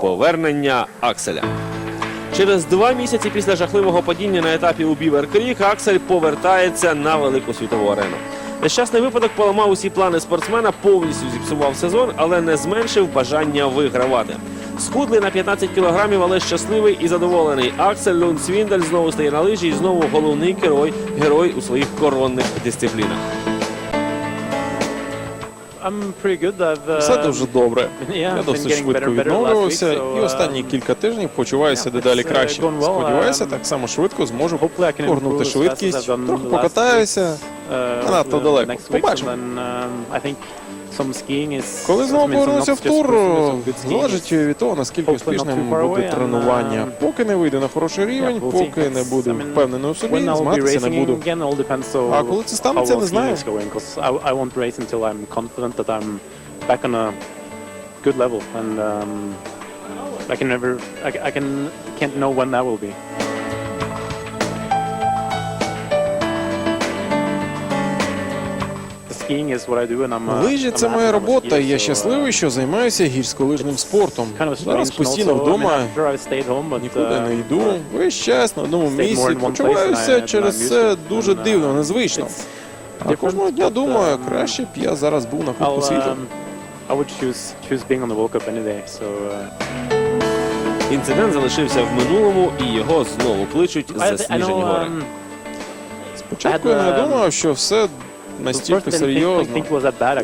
повернення Акселя. Через два місяці після жахливого падіння на етапі у Бівер Крік Аксель повертається на велику світову арену. Нещасний випадок поламав усі плани спортсмена, повністю зіпсував сезон, але не зменшив бажання вигравати. Схудлий на 15 кілограмів, але щасливий і задоволений. Аксель Лундсвіндель знову стає на лижі і знову головний герой, герой у своїх коронних дисциплінах. Все дуже добре. Я досить швидко відновлювався, і uh, останні кілька тижнів почуваюся дедалі uh, краще. Сподіваюся, Um, так само швидко зможу повернути швидкість, трохи покатаюся. Uh, надто uh, далеко. next week, Побачимо. and then, um, I think some skiing is- Коли знову повернуся в тур, залежить від того, наскільки успішним буде тренування. um, Поки не вийде на хороший рівень, поки не mean, впевнений у собі, змагатися не буду. again, all depends, so А коли це станеться, не знаю. back on a good level, and um, I can never, I, I can, can't know when that will be. Лижі це моя робота, і я щасливий, що займаюся гірськолижним спортом. Зараз постійно вдома, нікуди не uh, йду. Весь час на одному місці. Почуваюся через це дуже uh, дивно, незвично. А кожного дня думаю, um, краще б я зараз був на Кубку світу. um, I would choose choose being on the World Cup any day. So uh, Інцидент залишився в минулому, і його знову кличуть I засніжені гори. Um, Спочатку я не думав, що все настільки серйозно.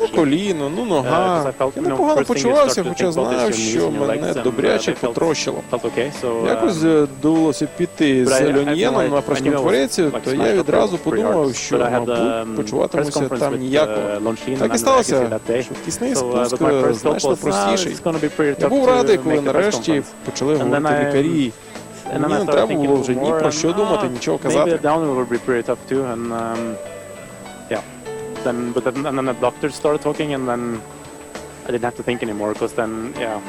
Ну, коліно, ну Uh, нога. Я непогано почувався, хоча знав, що мене добряче uh, потрощило. uh, Якось е, довелося піти з Льоньєном на прес-конференцію, то я відразу подумав, що, мабуть, um, почуватимуся там ніяко. uh, Так і сталося. Швидкісний uh, спуск е, значно "Ah, простіший. Я був радий, коли нарешті conference." почали говорити лікарі. Мені не треба було вже ні про що думати, ah, нічого казати. Then, but then, and then the doctors started talking, and then I didn't have to think anymore, because then, yeah,